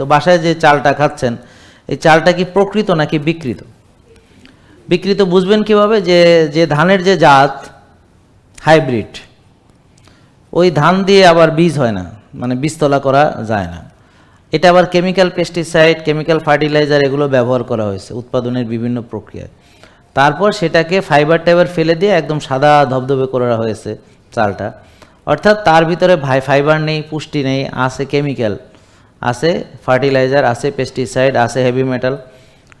তো বাসায় যে চালটা খাচ্ছেন, এই চালটা কি প্রকৃত নাকি বিকৃত? বিকৃত বুঝবেন কীভাবে? যে যে ধানের যে জাত, হাইব্রিড, ওই ধান দিয়ে আবার বীজ হয় না মানে বীজতলা করা যায় না। এটা আবার কেমিক্যাল পেস্টিসাইড কেমিক্যাল ফার্টিলাইজার এগুলো ব্যবহার করা হয়েছে, উৎপাদনের বিভিন্ন প্রক্রিয়ায়। তারপর সেটাকে ফাইবার টাইবার ফেলে দিয়ে একদম সাদা ধবধবে করা হয়েছে চালটা। অর্থাৎ তার ভিতরে ভাই ফাইবার নেই, পুষ্টি নেই, আছে কেমিক্যাল আছে ফার্টিলাইজার, আছে পেস্টিসাইড, আছে হেভি মেটাল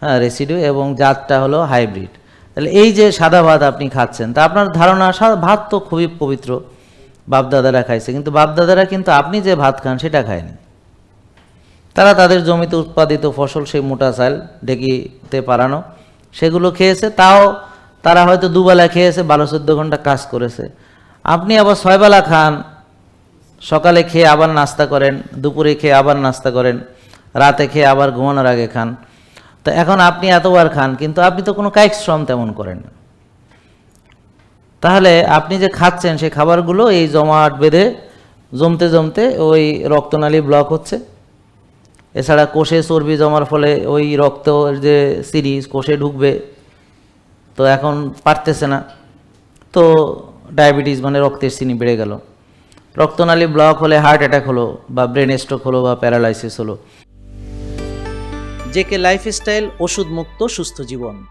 হ্যাঁ রেসিডিউ এবং জাতটা হলো হাইব্রিড। তাহলে এই যে সাদা ভাত আপনি খাচ্ছেন, তা আপনার ধারণা ভাত তো খুবই পবিত্র, বাপদাদারা খাইছে, কিন্তু বাপদাদারা কিন্তু আপনি যে ভাত খান সেটা খায়নি। তারা তাদের জমিতে উৎপাদিত ফসল সেই মোটা চাল, ঢেকিতে পারানো সেগুলো খেয়েছে, তাও তারা হয়তো দুবেলা খেয়েছে, বারো চোদ্দ ঘণ্টা কাজ করেছে। আপনি আবার ছয়বেলা খান সকালে খেয়ে আবার নাস্তা করেন, দুপুরে খেয়ে আবার নাস্তা করেন, রাতে খেয়ে আবার ঘুমানোর আগে খান। তো এখন আপনি এতবার খান, কিন্তু আপনি তো কোনো কায়িক শ্রম তেমন করেন তাহলে আপনি যে খাচ্ছেন সেই খাবারগুলো এই জমাট বেঁধে জমতে জমতে ওই রক্তনালী ব্লক হচ্ছে। এছাড়া কোষে চর্বি জমার ফলে ওই রক্ত যে সিরিজ কোষে ঢুকবে, তো এখন পারতেছে না। তো ডায়াবেটিস মানে রক্তের চিনি বেড়ে গেল। রক্তনালী ব্লক হলে হার্ট অ্যাটাক হলো বা ব্রেন স্ট্রোক হলো বা প্যারালাইসিস হলো। জেকে লাইফস্টাইল ওষুধ মুক্ত সুস্থ জীবন।